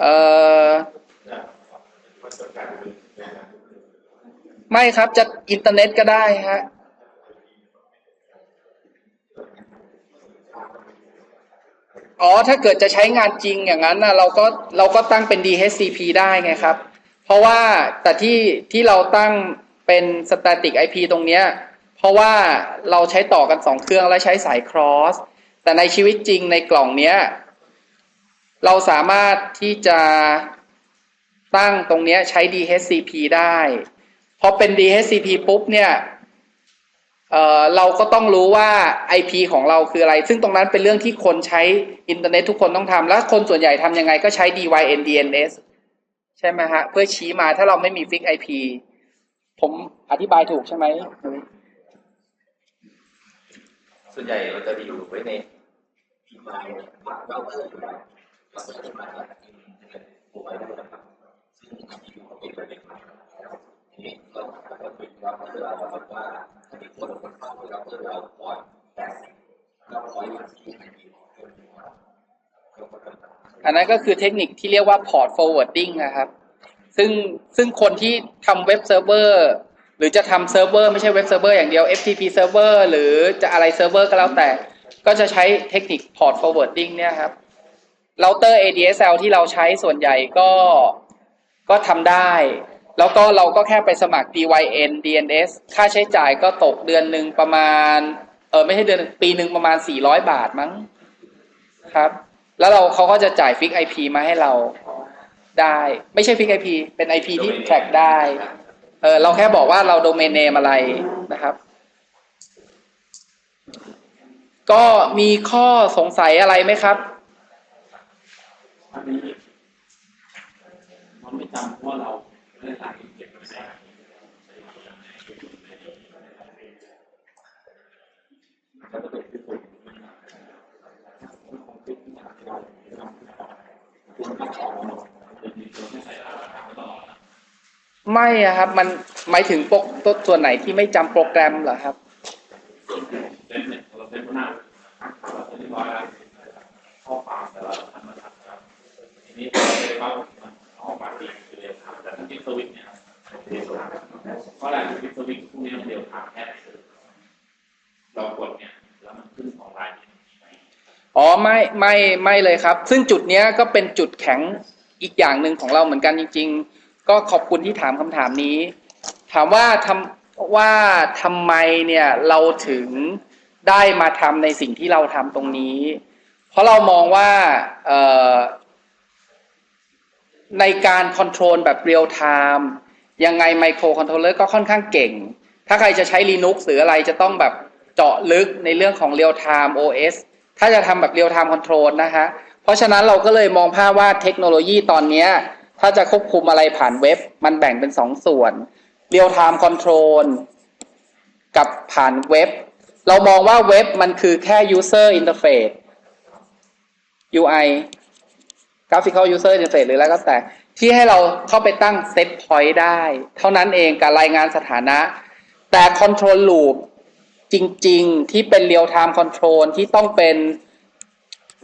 เอ่อไม่ครับจะอินเทอร์เน็ตก็ได้ฮะอ๋อถ้าเกิดจะใช้งานจริงอย่างนั้นนะเราก็เราก็ตั้งเป็น DHCP ได้ไงครับ เพราะว่าแต่ที่ที่เราตั้งเป็น static IP ตรงเนี้ยเพราะว่าเราใช้ต่อกันสองเครื่องและใช้สาย cross แต่ในชีวิตจริงในกล่องเนี้ย เราสามารถที่จะตั้งตรงนี้ใช้ DHCP ได้พอเป็น DHCP ปุ๊บเนี่ยเเราก็ต้องรู้ว่า IP ของเราคืออะไร ซึ่งตรงนั้นเป็นเรื่องที่คนใช้อินเทอร์เน็ตทุกคนต้องทำแล้วคนส่วนใหญ่ทำยังไงก็ใช้ DYN DNS ใช่ไหมฮะ เพื่อชี้มาถ้าเราไม่มีฟิก IP ผมอธิบายถูกใช่ไหม ส่วนใหญ่เราจะอยู่ไว้ใน อันนั้นก็คือเทคนิคที่เรียกว่า port forwarding นะครับ ซึ่งซึ่งคนที่ทำเว็บเซิร์ฟเวอร์หรือจะทำเซิร์ฟเวอร์ไม่ใช่เว็บเซิร์ฟเวอร์อย่างเดียว FTP เซิร์ฟเวอร์หรือจะอะไรเซิร์ฟเวอร์ก็แล้วแต่ ก็จะใช้เทคนิค port forwarding เนี่ยครับ เราเตอร์ ADSL ที่เราใช้ส่วนใหญ่ก็ก็ทำได้ แล้วก็เราก็แค่ไปสมัคร DYN DNS ค่าใช้จ่ายก็ตกเดือนหนึ่งประมาณ เออไม่ใช่เดือนหนึ่งปีหนึ่งประมาณ 400 บาทมั้งครับ แล้วเราเขาก็จะจ่ายฟิก IP มาให้เราได้ ไม่ใช่ฟิก IP เป็น IP ที่ track ได้ เออเราแค่บอกว่าเราโดเมนเนมอะไรนะครับ ก็มีข้อสงสัยอะไรไหมครับ อันนี้มันไม่จำเพราะว่าเราได้หลายเก็บไว้ก็จะเป็นที่สุดไม่อะครับ มันหมายถึงปรตัวส่วนไหนที่ไม่จำโปรแกรมเหรอครับ นี้เราได้ว่ามันออกมาดีคือเรียลไทม์แต่ถ้าเป็นสวิตเนี่ยเรียลไทม์เพราะอะไรคือสวิตพวกนี้มันเรียลไทม์แค่เรากดเนี่ยแล้วมันขึ้นของไลน์เนี่ยอ๋อไม่ไม่ไม่เลยครับ ซึ่งจุดเนี้ยก็เป็นจุดแข็งอีกอย่างหนึ่งของเราเหมือนกันจริง ๆ ก็ขอบคุณที่ถามคำถามนี้ ถามว่าทำว่าทำไมเนี่ยเราถึงได้มาทำในสิ่งที่เราทำตรงนี้ เพราะเรามองว่า ในการคอนโทรลแบบเรียลไทม์ยังไงไมโครคอนโทรลเลอร์ก็ค่อนข้างเก่ง ถ้าใครจะใช้ Linux หรืออะไรจะต้องแบบเจาะลึกในเรื่องของ Real Time OS ถ้าจะทำแบบ Real Time Control นะฮะเพราะฉะนั้นเราก็เลยมองภาพว่าเทคโนโลยีตอนนี้ถ้าจะควบคุมอะไรผ่านเว็บ มันแบ่งเป็นสองส่วน Real Time Control กับผ่านเว็บ เรามองว่าเว็บมันคือแค่ User Interface UI Graphical User Interface หรืออะไรก็แต่ ที่ให้เราเข้าไปตั้ง Set Point ได้ เท่านั้นเองการรายงานสถานะ แต่ Control Loop จริง ๆ ที่เป็น Real Time Control ที่ต้องเป็น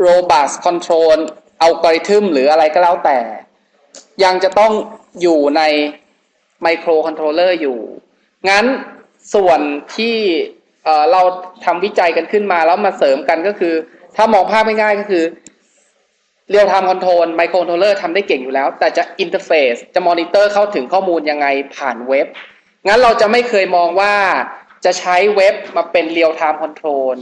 Robust Control อัลกอริทึมหรืออะไรก็แล้วแต่ ยังจะต้องอยู่ในไมโครคอนโทรลเลอร์อยู่ งั้นส่วนที่เราทำวิจัยกันขึ้นมาแล้วมาเสริมกันก็คือ ถ้ามองภาพง่ายๆก็คือ เรียลไทม์คอนโทรลไมโครคอนโทรลเลอร์ทำได้เก่งอยู่แล้ว แต่จะอินเทอร์เฟซจะมอนิเตอร์เข้าถึงข้อมูลยังไงผ่านเว็บ งั้นเราจะไม่เคยมองว่าจะใช้เว็บมาเป็นเรียลไทม์คอนโทรล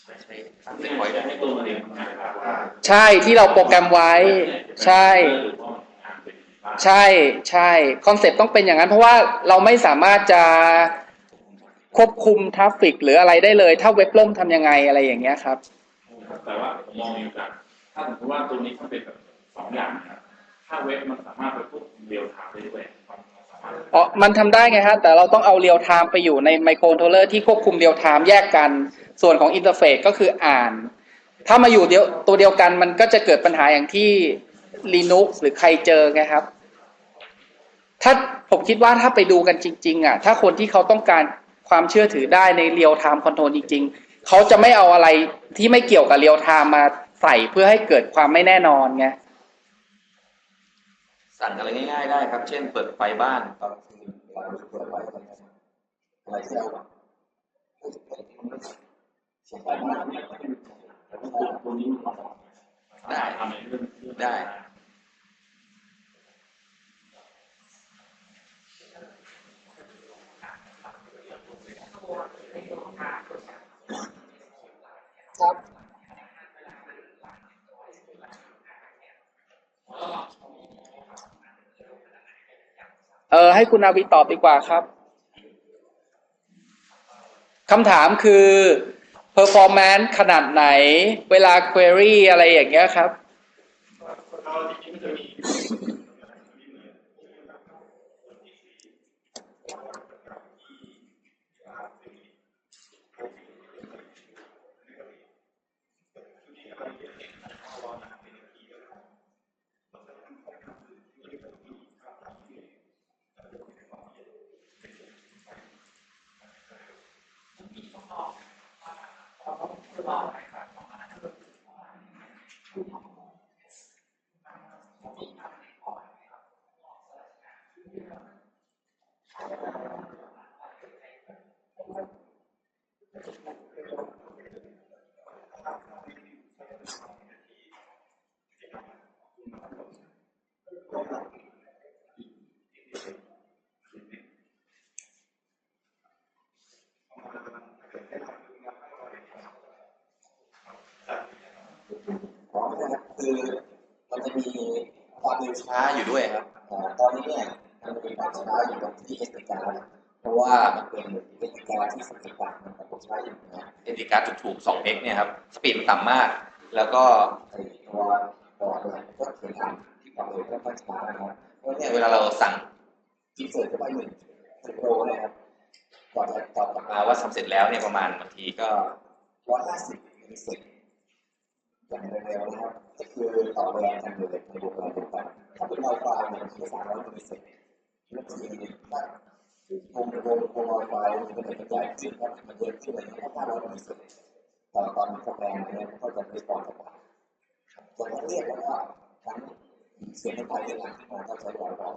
ใช้ใช้เซ็นพอยต์จะให้ตัวมันเองทำงานแบบว่าใช่ที่เราโปรแกรมไว้ ใช่ ใช่ใช่คอนเซ็ปต์ต้องเป็นอย่างนั้น เพราะว่าเราไม่สามารถจะควบคุมทราฟฟิกหรืออะไรได้เลย ถ้าเว็บล่มทำยังไงอะไรอย่างเงี้ยครับ แต่ว่าผมมองอยู่กันถ้าสมมติว่าตัวนี้มันเป็นแบบสองอย่างนะครับถ้าเว็บมันสามารถไปควบคุมเรียลไทม์ได้ด้วยมันสามารถอ๋อมันทำได้ไงฮะแต่เราต้องเอาเรียลไทม์ไปอยู่ในไมโครคอนโทรลเลอร์ที่ควบคุมเรียลไทม์แยกกัน ส่วนของอินเทอร์เฟซก็คืออ่าน ถ้ามาอยู่เดียวตัวเดียวกันมันก็จะเกิดปัญหาอย่างที่ Linux หรือใครเจอไงครับ ถ้าผมคิดว่าถ้าไปดูกันจริง ๆ อะ ถ้าคนที่เขาต้องการความเชื่อถือได้ในเรียลไทม์คอนโทรลจริง ๆ เขาจะไม่เอาอะไรที่ไม่เกี่ยวกับเรียลไทม์มาใส่เพื่อให้เกิดความไม่แน่นอนไงสั่งอะไรง่ายๆได้ครับ เช่นเปิดไฟบ้านตอนเราเปิดไว้ตอะไรเสียงไปมากตัวนี้มันได้ได้ ออให้คุณนาวีตอบดีกว่าครับคำถามคือ performance ขนาดไหน เวลา query อะไรอย่างเงี้ยครับไม่ใช่ครับคือมันจะมี ความเร็วช้าช้าอยู่ด้วยครับอ่าตอนนี้เนี่ยมันมีความช้าอยู่ตรงที่เอสติกาเพราะว่ามันเป็นเอสติกาที่สุดที่ต่างมันก็ช้าอยู่นะเอติการ์ดถูกๆ2เมกเนี่ยครับสปีดมันต่ำมาก แล้วก็ไอ้ตัวบอร์ดเนี่ยก็เขียนอ่านที่ความเร็วก็ค่อนช้านะครับเพราะเนี่เนี่ยยเวลาเราสั่งอินเสิร์ตเข้าไปหนึ่งสิบโลเนี่ยครับก่อนจะตอบกลับมามาว่าทำเสร็จแล้วเนี่ยประมาณบางทีก็ร้อยห้าสิบมิลลิเซกอย่างเร็วๆนะครับก็คือต่อแรงทางเดินในวงการต่างๆ ถ้าเป็น Wi-Fi เนี่ยมันคือสามร้อยมิลลิเซกแล้วทีนี้ถ้าวงวงวง Wi-Fi มันจะเป็นกระจายขึ้นครับมันเยอะขึ้นเลยนะครับห้าร้อยมิลลิเซกตอนตอนสแกนเนี่ยก็จะเป็นตอนสแกนจะต้องเรียกว่าทั้งเสียงไฟเรื่องที่มันต้องใช้ Wi-Fi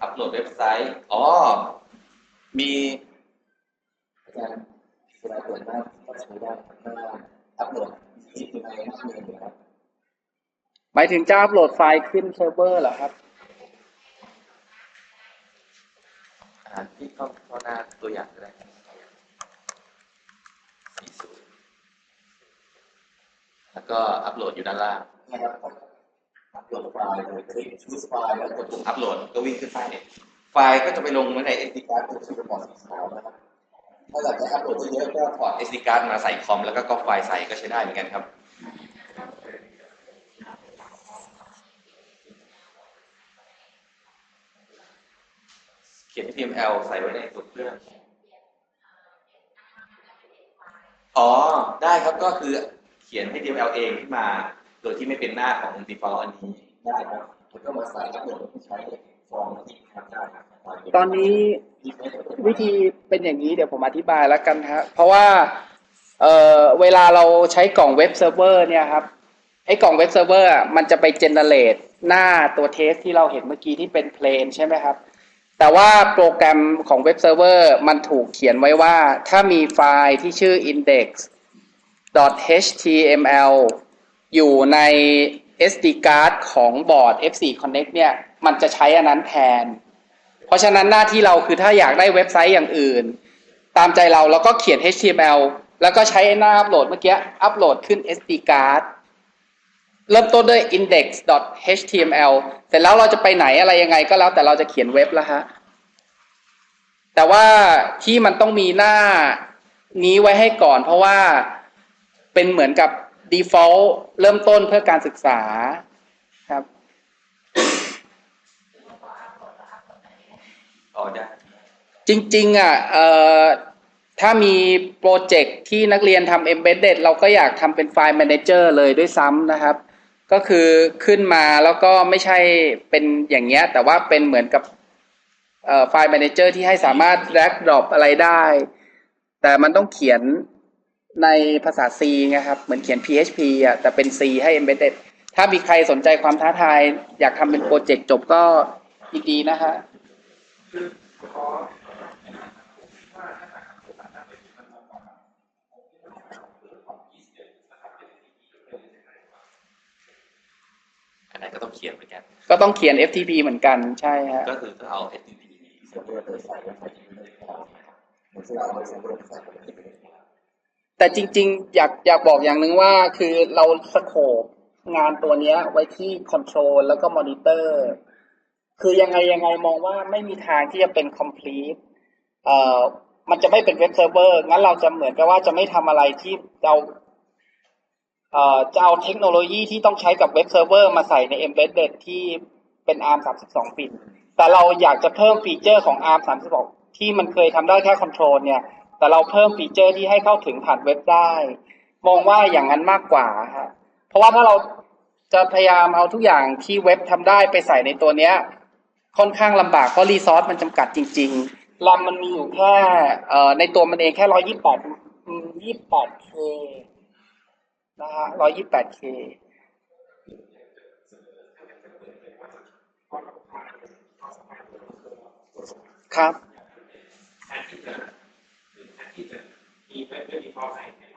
อัปโหลดเว็บไซต์ อ๋อ มีอาจารย์เวลาเปิดหน้า ใช้ได้หน้าอัปโหลดที่อยู่ในหน้าเมลนะครับหมายถึงจะอัปโหลดไฟล์ขึ้นเซิร์ฟเวอร์เหรอครับอ่าที่เข้าเข้าหน้าตัวอย่างก็ได้สี่ศูนย์แล้วก็อัปโหลดอยู่ด้านล่างนะครับอัปโหลดไฟล์เลยคลิกชูสไฟล์แล้วกดปุ่มอัปโหลดก็วิ่งขึ้นไฟล์ไฟล์ก็จะไปลงไว้ใน SD ที่การ์ดตัวชื่อบอร์ดสีขาวนะครับ ถ้าอยากจะอัปโหลดเยอะๆก็พอร์ต SD card มาใส่คอมแล้วก็ก๊อปไฟล์ใส่ก็ใช้ได้เหมือนกันครับเขียน HTML ใส่ไว้ในตัวเครื่องอ๋อ ได้ครับก็คือเขียน HTML เองขึ้นมา โดยที่ไม่เป็นหน้าของ default อันนี้ได้ครับแล้วก็มาใส่อัปโหลดที่ใช้ฟอร์มที่ทำได้ครับตอนนี้ วิธีเป็นอย่างนี้เดี๋ยวผมอธิบายแล้วกันฮะเพราะว่าเออเวลาเราใช้กล่องเว็บเซิร์ฟเวอร์เนี่ยครับไอ้กล่องเว็บเซิร์ฟเวอร์อะมันจะไปเจเนเรตหน้าตัวเทสที่เราเห็นเมื่อกี้ที่เป็นเพลนใช่ไหมครับ แต่ว่าโปรแกรมของเว็บเซิร์ฟเวอร์มันถูกเขียนไว้ว่า ถ้ามีไฟล์ที่ชื่อ index html อยู่ใน SD card ของบอร์ด F4 Connect เนี่ย มันจะใช้อันนั้นแทน เพราะฉะนั้นหน้าที่เราคือถ้าอยากได้เว็บไซต์อย่างอื่น ตามใจเราเราก็เขียน HTML แล้วก็ใช้หน้าอัปโหลดเมื่อกี้อัปโหลดขึ้น SD card เริ่มต้นด้วย index.html เสร็จแล้วเราจะไปไหนอะไรยังไงก็แล้วแต่เราจะเขียนเว็บแล้วฮะ แต่ว่าที่มันต้องมีหน้านี้ไว้ให้ก่อน เพราะว่าเป็นเหมือนกับ default เริ่มต้นเพื่อการศึกษาครับ อ๋อได้ จริง ๆ อะเอ่อถ้ามีโปรเจกต์ที่นักเรียนทำ embedded เราก็อยากทำเป็นไฟล์ manager เลยด้วยซ้ำนะครับ ก็คือขึ้นมาแล้วก็ไม่ใช่เป็นอย่างเงี้ย แต่ว่าเป็นเหมือนกับเอ่อไฟล์ manager ที่ให้สามารถ drag drop อะไรได้ แต่มันต้องเขียนในภาษา C ไงครับ เหมือนเขียน PHP อะ แต่เป็น C ให้ embedded ถ้ามีใครสนใจความท้าทาย อยากทำเป็นโปรเจกต์จบก็ยินดีนะฮะ อันนั้นก็ต้องเขียนเหมือนกัน ก็ต้องเขียน FTP เหมือนกันใช่ฮะก็คือต้องเอา HTTP สำรวจโดยสายการบินเลยครับมันจะเอาไปสำรวจสายการบินเลยครับแต่จริง ๆ อยากอยากบอกอย่างหนึ่งว่าคือเราสโคปงานตัวเนี้ยไว้ที่คอนโทรลแล้วก็มอนิเตอร์ คือยังไงยังไงมองว่าไม่มีทางที่จะเป็น complete เอ่อมันจะไม่เป็นเว็บเซิร์ฟเวอร์งั้นเราจะเหมือนกับว่าจะไม่ทำอะไรที่เราเอ่อจะเอาเทคโนโลยีที่ต้องใช้กับเว็บเซิร์ฟเวอร์มาใส่ใน embedded ที่เป็น ARM 32 บิต แต่เราอยากจะเพิ่มฟีเจอร์ของ ARM 32 ที่มันเคยทำได้แค่คอนโทรลเนี่ย แต่เราเพิ่มฟีเจอร์ที่ให้เข้าถึงผ่านเว็บได้ มองว่าอย่างนั้นมากกว่าฮะเพราะว่าถ้าเราจะพยายามเอาทุกอย่างที่เว็บทำได้ไปใส่ในตัวเนี้ย ค่อนข้างลำบากเพราะรีซอสมันจำกัดจริง ๆลำมันมีอยู่แค่ในตัวมันเองแค่ร้อยยี่แปดยี่แปดเคนะฮะร้อยยี่แปดเคครับใ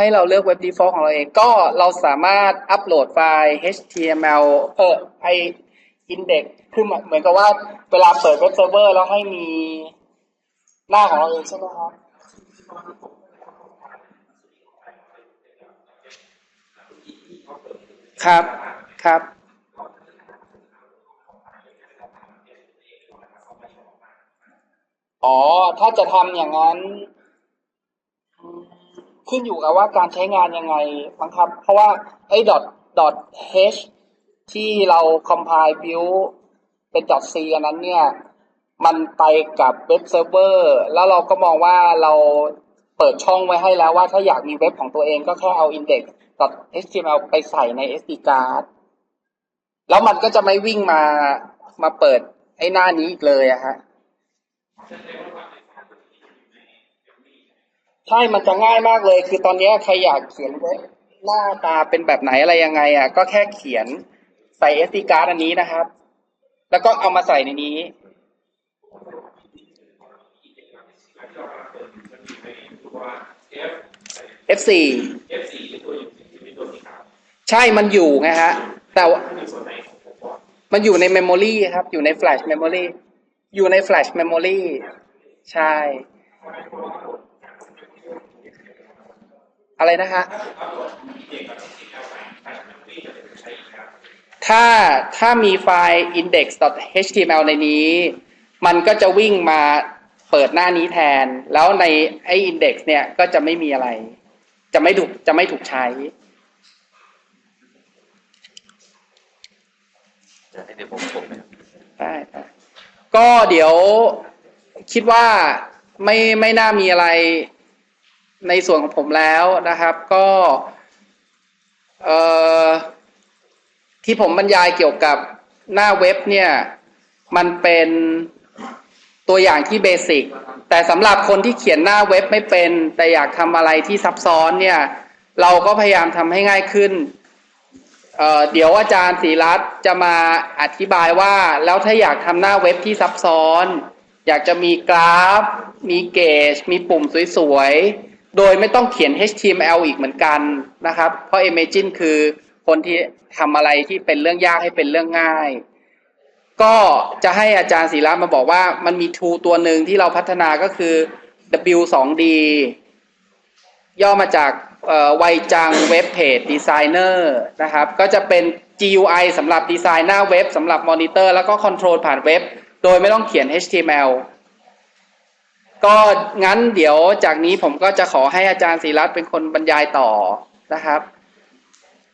ห้เราเลือกเว็บ default ของเราเอง ก็เราสามารถอัปโหลดไฟล์ HTML เออไอ index คือเหมือนเหมือนกับว่าเวลาเปิดเว็บเซิร์ฟเวอร์แล้วให้มีหน้าของเราเองใช่ไหมครับครับครับ อ๋อ ถ้าจะทำอย่างนั้น ขึ้นอยู่กับว่าการใช้งานยังไงบังครับ เพราะว่าไอ้ dot dot h ที่เรา compile build เป็น dot c อันนั้นเนี่ย มันไปกับเว็บเซิร์ฟเวอร์แล้วเราก็มองว่าเราเปิดช่องไว้ให้แล้วว่าถ้าอยากมีเว็บของตัวเองก็แค่เอา index dot html ไปใส่ใน SD card แล้วมันก็จะไม่วิ่งมามาเปิดไอ้หน้านี้อีกเลยอะฮะ ใช่มันจะง่ายมากเลย คือตอนนี้ใครอยากเขียนเว็บหน้าตาเป็นแบบไหนอะไรยังไงอะ ก็แค่เขียนใส่ SD card อันนี้นะครับ แล้วก็เอามาใส่ในนี้ F4 ใช่ มันอยู่ไงฮะ แต่ว่ามันอยู่ในเมมโมรีครับ อยู่ในแฟลชเมมโมรีอยู่ในแฟลชเมมโมรีใช่ อะไรนะฮะถ้าถ้ามีไฟล์ index.html ในนี้ มันก็จะวิ่งมาเปิดหน้านี้แทน แล้วในไอ้ index เนี่ยก็จะไม่มีอะไร จะไม่ถูกจะไม่ถูกใช้จะให้เดี๋ยวผมผมนะครับได้ได้ก็เดี๋ยวคิดว่าไม่ไม่น่ามีอะไร ในส่วนของผมแล้วนะครับ ก็ที่ผมบรรยายเกี่ยวกับหน้าเว็บเนี่ย มันเป็นตัวอย่างที่เบสิกแต่สำหรับคนที่เขียนหน้าเว็บไม่เป็น แต่อยากทำอะไรที่ซับซ้อนเนี่ย เราก็พยายามทำให้ง่ายขึ้นเเดี๋ยวอาจารย์ศรีรัตน์จะมาอธิบายว่าแล้วถ้าอยากทำหน้าเว็บที่ซับซ้อน อยากจะมีกราฟ มีเกจมีปุ่มสวยๆ โดยไม่ต้องเขียน HTML อีกเหมือนกันนะครับ เพราะ Imagine คือคนที่ทำอะไรที่เป็นเรื่องยากให้เป็นเรื่องง่าย ก็จะให้อาจารย์ศรีรัตน์มาบอกว่ามันมี tool ตัวหนึ่งที่เราพัฒนาก็คือ W2D ย่อมาจากเอ่อไวจังเว็บเพจดีไซเนอร์นะครับ ก็จะเป็น GUI สำหรับดีไซน์หน้าเว็บสำหรับมอนิเตอร์แล้วก็คอนโทรลผ่านเว็บ โดยไม่ต้องเขียน HTML ก็งั้นเดี๋ยวจากนี้ผมก็จะขอให้อาจารย์ศิรัตน์เป็นคนบรรยายต่อนะครับ